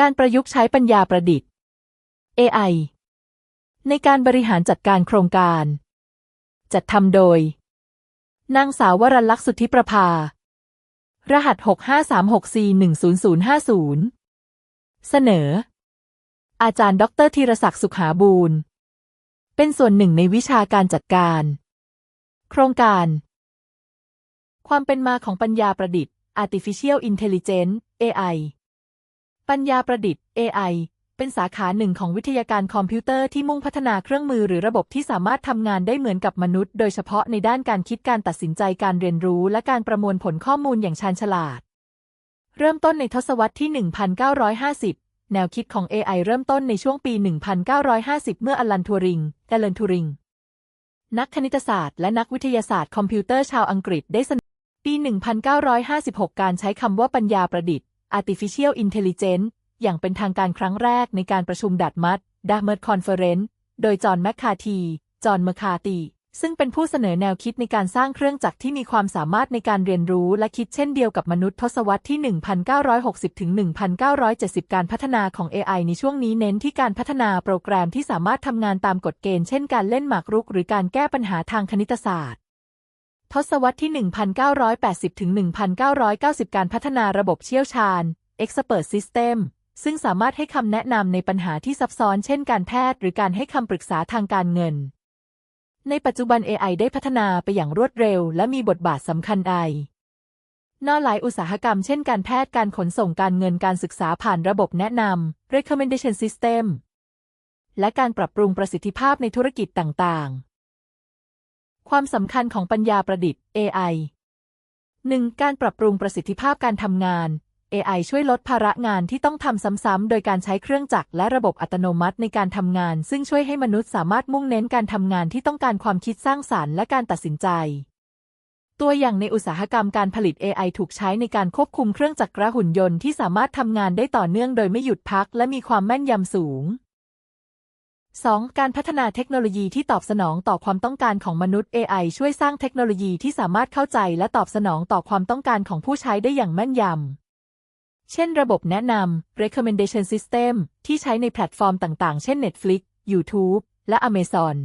การประยุกต์ใช้ปัญญาประดิษฐ์ AI ในการบริหารจัดการโครงการ จัดทำโดย นางสาววรลักษณ์สุทธิประภา รหัส 6536C10050 เสนอ อาจารย์ดรธีรศักดิ์สุขหาบูรณ์ เป็นส่วนหนึ่งในวิชาการจัดการ โครงการ ความเป็นมาของปัญญาประดิษฐ์ Artificial Intelligence AI ปัญญาประดิษฐ์ AI เป็นสาขาหนึ่งของวิทยาการคอมพิวเตอร์ที่มุ่งพัฒนาเครื่องมือหรือระบบที่สามารถทำงานได้เหมือนกับมนุษย์ โดยเฉพาะในด้านการคิดการตัดสินใจการเรียนรู้ และการประมวลผลข้อมูลอย่างชาญฉลาด เริ่มต้นในทศวรรษที่ 1950 แนวคิดของ AI เริ่มต้นในช่วงปี 1950 เมื่ออลันทัวริงแอเลนทูริง นักคณิตศาสตร์และนักวิทยาศาสตร์คอมพิวเตอร์ชาวอังกฤษได้เสนอปี 1956 การใช้คำว่าปัญญาประดิษฐ์ artificial intelligence อย่างเป็นทางการครั้งแรกในการประชุมดัดมัดด a เม r ร์คอนเฟอเรนซ์โดยจอห์นแมคคาที จอห์นเมคคาตีซึ่งเป็นผู้เสนอแนวคิดในการสร้างเครื่องจักรที่มีความสามารถในการเรียนรู้และคิดเช่นเดียวกับมนุษย์ทศวรรษที่ 1960 ถึง 1970 การพัฒนาของ AI ในช่วงนี้เน้นที่การพัฒนาโปรแกรมที่สามารถทำงานตามกฎเกณฑ์เช่นการเล่นหมากรุกหรือการแก้ปัญหาทางคณิตศาสตร์ ทศวรรษที่ 1980 ถึง 1990 การพัฒนาระบบเชี่ยวชาญ Expert System ซึ่งสามารถให้คำแนะนำในปัญหาที่ซับซ้อนเช่นการแพทย์ หรือการให้คำปรึกษาทางการเงิน ในปัจจุบัน AI ได้พัฒนาไปอย่างรวดเร็ว และมีบทบาทสำคัญใดนอหลายอุตสาหกรรมเช่นการแพทย์การขนส่งการเงินการศึกษาผ่านระบบแนะนำ recommendation system และการปรับปรุงประสิทธิภาพในธุรกิจต่างๆ ความสำคัญของปัญญาประดิษฐ์ AI 1. การปรับปรุงประสิทธิภาพการทำงาน AI ช่วยลดภาระงานที่ต้องทำซ้ำๆ โดยการใช้เครื่องจักรและระบบอัตโนมัติในการทำงาน ซึ่งช่วยให้มนุษย์สามารถมุ่งเน้นการทำงานที่ต้องการความคิดสร้างสารรค์และการตัดสินใจ ตัวอย่างในอุตสาหกรรมการผลิต AI ถูกใช้ในการควบคุมเครื่องจักรหุ่นยนต์ที่สามารถทำงานได้ต่อเนื่องโดยไม่หยุดพัก และมีความแม่นยำสูง 2. การพัฒนาเทคโนโลยีที่ตอบสนองต่อความต้องการของมนุษย์ AI ช่วยสร้างเทคโนโลยีที่สามารถเข้าใจและตอบสนองต่อความต้องการของผู้ใช้ได้อย่างแม่นยำ เช่นระบบแนะนำ recommendation system ที่ใช้ในแพลตฟอร์มต่างๆ เช่น Netflix YouTube และ Amazon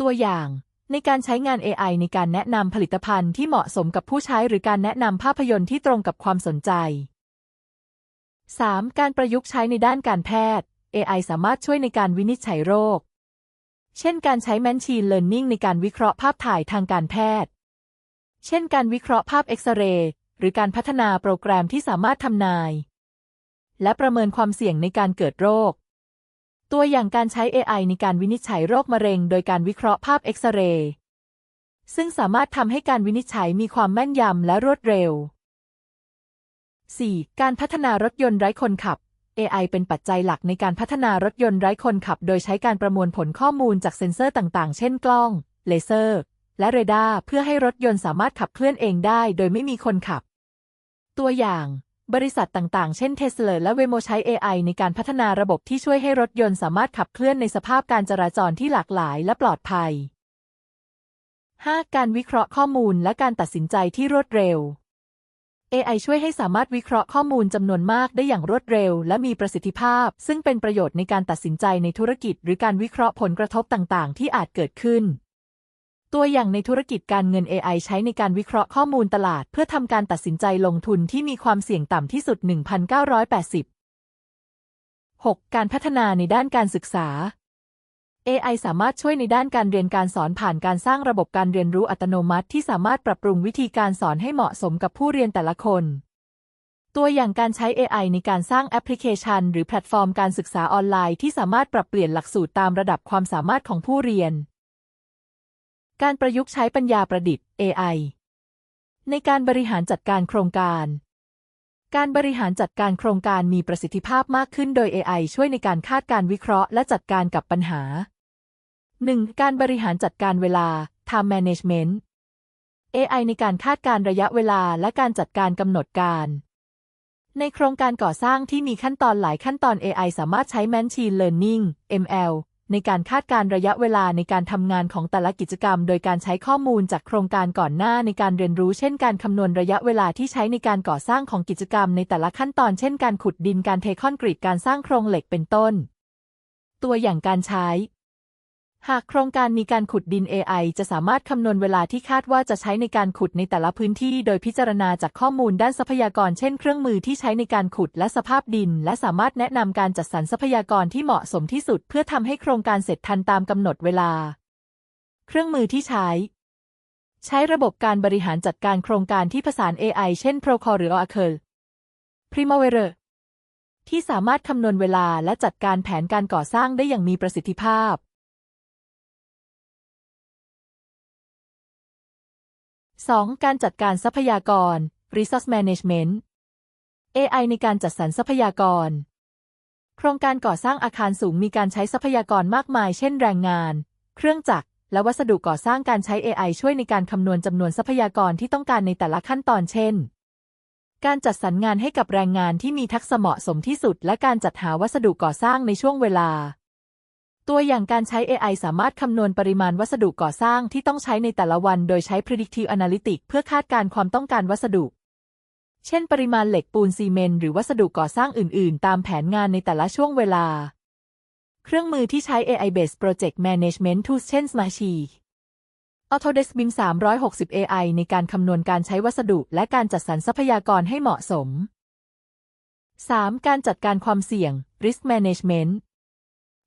ตัวอย่าง ในการใช้งาน AI ในการแนะนำผลิตภัณฑ์ที่เหมาะสมกับผู้ใช้หรือการแนะนำภาพยนตร์ที่ตรงกับความสนใจ 3. การประยุกต์ใช้ในด้านการแพทย์ AI สามารถช่วยในการวินิจฉัยโรค เช่นการใช้ Machine Learning ในการวิเคราะห์ภาพถ่ายทางการแพทย์ เช่นการวิเคราะห์ภาพเอ็กซเรย์หรือการพัฒนาโปรแกรมที่สามารถทำนาย และประเมินความเสี่ยงในการเกิดโรค ตัวอย่างการใช้ AI ในการวินิจฉัยโรคมะเร็ง โดยการวิเคราะห์ภาพเอ็กซเรย์ซึ่งสามารถทำให้การวินิจฉัยมีความแม่นยำและรวดเร็ว 4. การพัฒนารถยนต์ไร้คนขับ AI เป็นปัจจัยหลักในการพัฒนารถยนต์ไร้คนขับ โดยใช้การประมวลผลข้อมูลจากเซ็นเซอร์ต่างๆ เช่นกล้อง เลเซอร์ และเรดาร์เพื่อให้รถยนต์สามารถขับเคลื่อนเองได้ โดยไม่มีคนขับ ตัวอย่าง บริษัทต่างๆ เช่นเทสลาและเวโมใช้ AI ในการพัฒนาระบบที่ช่วยให้รถยนต์สามารถขับเคลื่อนในสภาพการจราจรที่หลากหลายและปลอดภัย 5. การวิเคราะห์ข้อมูลและการตัดสินใจที่รวดเร็ว AI ช่วยให้สามารถวิเคราะห์ข้อมูลจำนวนมากได้อย่างรวดเร็ว และมีประสิทธิภาพ ซึ่งเป็นประโยชน์ในการตัดสินใจในธุรกิจ หรือการวิเคราะห์ผลกระทบต่าง ๆ ที่อาจเกิดขึ้น ตัวอย่างในธุรกิจการเงิน AI ใช้ในการวิเคราะห์ข้อมูลตลาด เพื่อทำการตัดสินใจลงทุนที่มีความเสี่ยงต่ำที่สุด 1980 6. การพัฒนาในด้านการศึกษา AI สามารถช่วยในด้านการเรียนการสอนผ่านการสร้างระบบการเรียนรู้อัตโนมัติที่สามารถปรับปรุงวิธีการสอนให้เหมาะสมกับผู้เรียนแต่ละคน ตัวอย่างการใช้ AI ในการสร้างแอปพลิเคชัน หรือแพลตฟอร์มการศึกษาออนไลน์ที่สามารถปรับเปลี่ยนหลักสูตรตามระดับความสามารถของผู้เรียน การประยุกต์ใช้ปัญญาประดิษฐ์ AI ในการบริหารจัดการโครงการ การบริหารจัดการโครงการมีประสิทธิภาพมากขึ้นโดย AI ช่วยในการคาดการวิเคราะห์และจัดการกับปัญหา 1. การบริหารจัดการเวลา Time Management AI ในการคาดการระยะเวลาและการจัดการกำหนดการ ในโครงการก่อสร้างที่มีขั้นตอนหลายขั้นตอน AI สามารถใช้ Machine Learning ML ในการคาดการณ์ระยะเวลาในการทำงานของแต่ละกิจกรรม โดยการใช้ข้อมูลจากโครงการก่อนหน้าในการเรียนรู้ เช่น การคำนวณระยะเวลาที่ใช้ในการก่อสร้างของกิจกรรมในแต่ละขั้นตอน เช่น การขุดดิน การเทคอนกรีต การสร้างโครงเหล็ก เป็นต้น ตัวอย่างการใช้ หากโครงการมีการขุดดิน AI จะสามารถคำนวณเวลาที่คาดว่าจะใช้ในการขุดในแต่ละพื้นที่โดยพิจารณาจากข้อมูลด้านทรัพยากรเช่นเครื่องมือที่ใช้ในการขุดและสภาพดิน และสามารถแนะนำการจัดสรรทรัพยากรที่เหมาะสมที่สุด เพื่อทำให้โครงการเสร็จทันตามกำหนดเวลา เครื่องมือที่ใช้ ใช้ระบบการบริหารจัดการโครงการที่ผสาน AI เช่น Procore หรือ Oracle Primavera ที่สามารถคำนวณเวลาและจัดการแผนการก่อสร้างได้อย่างมีประสิทธิภาพ 2. การจัดการทรัพยากร Resource Management AI ในการจัดสรรทรัพยากร โครงการก่อสร้างอาคารสูงมีการใช้ทรัพยากรมากมาย เช่นแรงงาน เครื่องจักร และวัสดุก่อสร้างการใช้ AI ช่วยในการคำนวณจำนวนทรัพยากรที่ต้องการในแต่ละขั้นตอนเช่น การจัดสรรงานให้กับแรงงานที่มีทักษะเหมาะสมที่สุด และการจัดหาวัสดุก่อสร้างในช่วงเวลา ตัวอย่างการใช้ AI สามารถคำนวณปริมาณวัสดุก่อสร้างที่ต้องใช้ในแต่ละวัน โดยใช้ predictive analytics เพื่อคาดการณ์ความต้องการวัสดุ เช่น ปริมาณเหล็กปูนซีเมนต์หรือวัสดุก่อสร้างอื่น ๆ ตามแผนงานในแต่ละช่วงเวลา เครื่องมือที่ใช้ AI-based project management tools เช่น Smartsheet Autodesk BIM 360 AI ในการคำนวณการใช้วัสดุและการจัดสรรทรัพยากรให้เหมาะสม 3. การจัดการความเสี่ยง risk management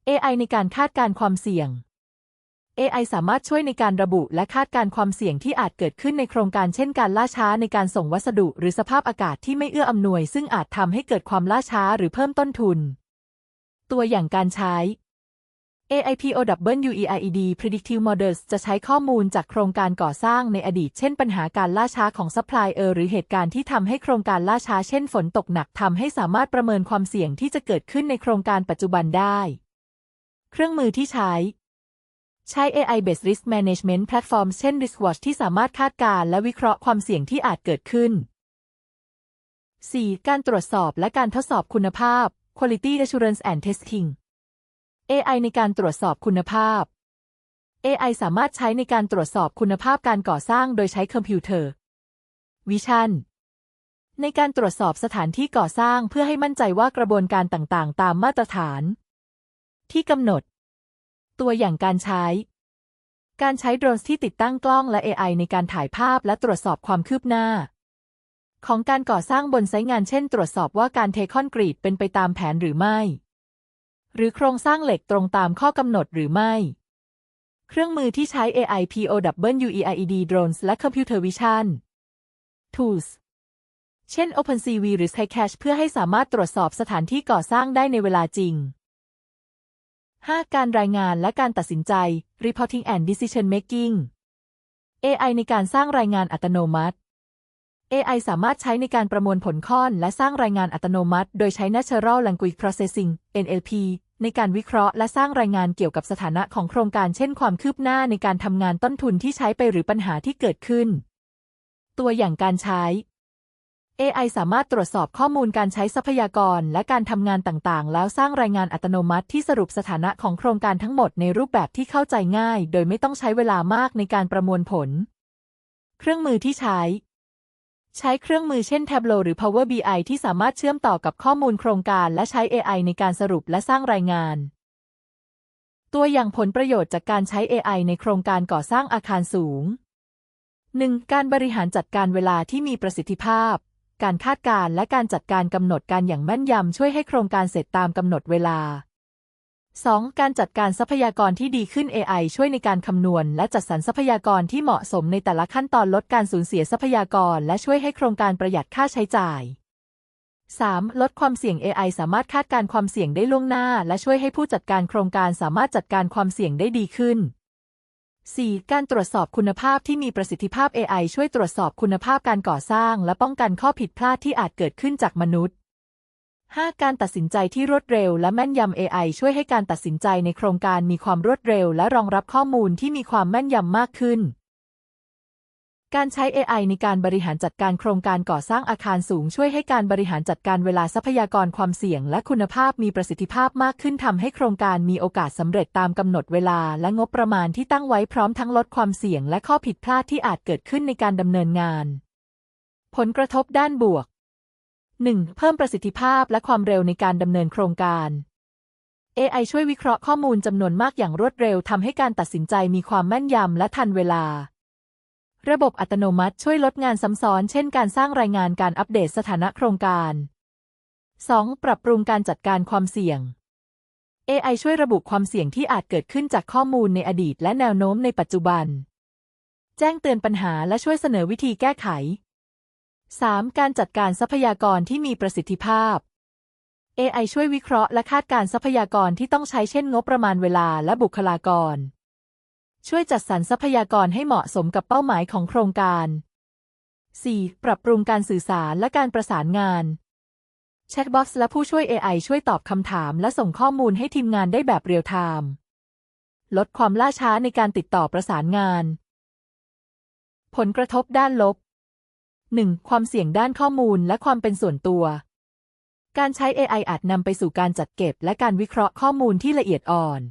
AI ในการคาดการความเสี่ยง AI สามารถช่วยในการระบุและคาดการความเสี่ยงที่อาจเกิดขึ้นในโครงการเช่นการล่าช้าในการส่งวัสดุ หรือสภาพอากาศที่ไม่เอื้ออำนวย ซึ่งอาจทำให้เกิดความล่าช้าหรือเพิ่มต้นทุน ตัวอย่างการใช้ AIPOWEIED Predictive Models จะใช้ข้อมูลจากโครงการก่อสร้างในอดีต เช่นปัญหาการล่าช้าของซัพพลายเออร์หรือเหตุการณ์ที่ทำให้โครงการล่าช้าเช่นฝนตกหนักทำให้สามารถประเมินความเสี่ยงที่จะเกิดขึ้นในโครงการปัจจุบันได้ เครื่องมือที่ใช้ ใช้ AI-based risk management platform เช่น RiskWatch ที่สามารถคาดการณ์และวิเคราะห์ความเสี่ยงที่อาจเกิดขึ้น 4. การตรวจสอบและการทดสอบคุณภาพ Quality Assurance and Testing AI ในการตรวจสอบคุณภาพ AI สามารถใช้ในการตรวจสอบคุณภาพการก่อสร้างโดยใช้คอมพิวเตอร์วิชันในการตรวจสอบสถานที่ก่อสร้างเพื่อให้มั่นใจว่ากระบวนการต่างๆ ตามมาตรฐาน ที่กำหนด ตัวอย่างการใช้ การใช้โดรนที่ติดตั้งกล้องและ AI ในการถ่ายภาพและตรวจสอบความคืบหน้า ของการก่อสร้างบนไซต์งานเช่น ตรวจสอบว่าการเทคอนกรีตเป็นไปตามแผนหรือไม่ หรือโครงสร้างเหล็กตรงตามข้อกำหนดหรือไม่ เครื่องมือที่ใช้ AI POWEID drones และ Computer Vision Tools เช่น OpenCV หรือ SkyCache เพื่อให้สามารถตรวจสอบสถานที่ก่อสร้างได้ในเวลาจริง 5. การรายงานและการตัดสินใจ Reporting and Decision Making AI ในการสร้างรายงานอัตโนมัติ AI สามารถใช้ในการประมวลผลข้อนและสร้างรายงานอัตโนมัติ โดยใช้ Natural Language Processing NLP ในการวิเคราะห์และสร้างรายงานเกี่ยวกับสถานะของโครงการเช่นความคืบหน้าในการทำงานต้นทุนที่ใช้ไปหรือปัญหาที่เกิดขึ้น ตัวอย่างการใช้ AI สามารถตรวจสอบข้อมูลการใช้ทรัพยากรและการทำงานต่างๆ แล้วสร้างรายงานอัตโนมัติที่สรุปสถานะของโครงการทั้งหมดในรูปแบบที่เข้าใจง่าย โดยไม่ต้องใช้เวลามากในการประมวลผล เครื่องมือที่ใช้ ใช้เครื่องมือเช่น Tableau หรือ Power BI ที่สามารถเชื่อมต่อกับข้อมูลโครงการและใช้ AI ในการสรุปและสร้างรายงาน ตัวอย่างผลประโยชน์จากการใช้ AI ในโครงการก่อสร้างอาคารสูง 1. การบริหารจัดการเวลาที่มีประสิทธิภาพ การคาดการณ์และการจัดการกำหนดการอย่างแม่นยำช่วยให้โครงการเสร็จตามกำหนดเวลา 2. การจัดการทรัพยากรที่ดีขึ้น AI ช่วยในการคำนวณ และจัดสรรทรัพยากรที่เหมาะสมในแต่ละขั้นตอนลดการสูญเสียทรัพยากร และช่วยให้โครงการประหยัดค่าใช้จ่าย 3. ลดความเสี่ยง AI สามารถคาดการความเสี่ยงได้ล่วงหน้า และช่วยให้ผู้จัดการโครงการสามารถจัดการความเสี่ยงได้ดีขึ้น 4. การตรวจสอบคุณภาพที่มีประสิทธิภาพ AI ช่วยตรวจสอบคุณภาพการก่อสร้าง และป้องกันข้อผิดพลาดที่อาจเกิดขึ้นจากมนุษย์ 5. การตัดสินใจที่รวดเร็ว และแม่นยำ AI ช่วยให้การตัดสินใจในโครงการมีความรวดเร็ว และรองรับข้อมูลที่มีความแม่นยำมากขึ้น การใช้ AI ในการบริหารจัดการโครงการก่อสร้างอาคารสูงช่วยให้การบริหารจัดการเวลาทรัพยากรความเสี่ยง และคุณภาพมีประสิทธิภาพมากขึ้นทำให้โครงการมีโอกาสสำเร็จตามกำหนดเวลาและงบประมาณที่ตั้งไว้พร้อมทั้งลดความเสี่ยงและข้อผิดพลาดที่อาจเกิดขึ้นในการดำเนินงาน ผลกระทบด้านบวก 1. เพิ่มประสิทธิภาพและความเร็วในการดำเนินโครงการ AI ช่วยวิเคราะห์ข้อมูลจำนวนมากอย่างรวดเร็วทำให้การตัดสินใจมีความแม่นยำและทันเวลา ระบบอัตโนมัติช่วยลดงานซ้ำซ้อนเช่นการสร้างรายงานการอัปเดตสถานะโครงการ 2. ปรับปรุงการจัดการความเสี่ยง AI ช่วยระบุความเสี่ยงที่อาจเกิดขึ้นจากข้อมูลในอดีตและแนวโน้มในปัจจุบัน แจ้งเตือนปัญหาและช่วยเสนอวิธีแก้ไข 3. การจัดการทรัพยากรที่มีประสิทธิภาพ AI ช่วยวิเคราะห์และคาดการทรัพยากรที่ต้องใช้เช่นงบประมาณเวลาและบุคลากร ช่วยจัดสรรทรัพยากรให้เหมาะสมกับเป้าหมายของโครงการ 4. ปรับปรุงการสื่อสารและการประสานงานแชทบ็อกซ์และผู้ช่วย AI ช่วยตอบคำถามและส่งข้อมูลให้ทีมงานได้แบบเรียลไทม์ลดความล่าช้าในการติดต่อประสานงาน ผลกระทบด้านลบ 1. ความเสี่ยงด้านข้อมูลและความเป็นส่วนตัว การใช้ AI อาจนำไปสู่การจัดเก็บและการวิเคราะห์ข้อมูลที่ละเอียดอ่อน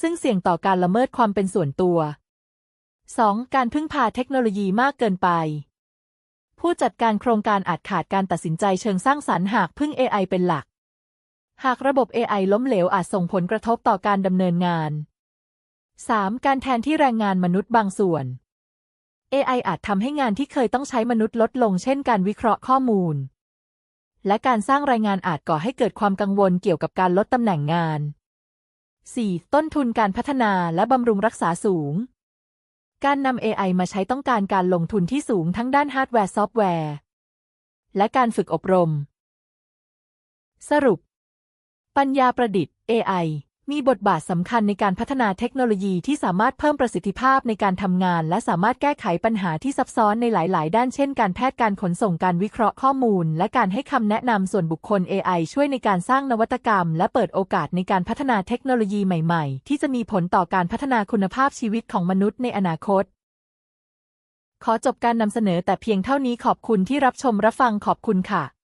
ซึ่งเสี่ยงต่อการละเมิดความเป็นส่วนตัว 2. การพึ่งพาเทคโนโลยีมากเกินไป ผู้จัดการโครงการอาจขาดการตัดสินใจเชิงสร้างสรรค์หากพึ่ง AI เป็นหลัก หากระบบ AI ล้มเหลวอาจส่งผลกระทบต่อการดำเนินงาน 3. การแทนที่แรงงานมนุษย์บางส่วน AI อาจทำให้งานที่เคยต้องใช้มนุษย์ลดลง เช่นการวิเคราะห์ข้อมูล และการสร้างรายงานอาจก่อให้เกิดความกังวลเกี่ยวกับการลดตำแหน่งงาน 4. ต้นทุนการพัฒนาและบำรุงรักษาสูง การนำ AI มาใช้ต้องการการลงทุนที่สูงทั้งด้านฮาร์ดแวร์ซอฟต์แวร์ และการฝึกอบรม สรุป ปัญญาประดิษฐ์ AI มีบทบาทสำคัญในการพัฒนาเทคโนโลยีที่สามารถเพิ่มประสิทธิภาพในการทำงาน และสามารถแก้ไขปัญหาที่ซับซ้อนในหลาย ๆ ด้านเช่น การแพทย์การขนส่งการวิเคราะห์ข้อมูล และการให้คำแนะนำส่วนบุคคล AI ช่วยในการสร้างนวัตกรรม และเปิดโอกาสในการพัฒนาเทคโนโลยีใหม่ ๆ ที่จะมีผลต่อการพัฒนาคุณภาพชีวิตของมนุษย์ในอนาคตขอจบการนำเสนอแต่เพียงเท่านี้ขอบคุณที่รับชมรับฟังขอบคุณค่ะ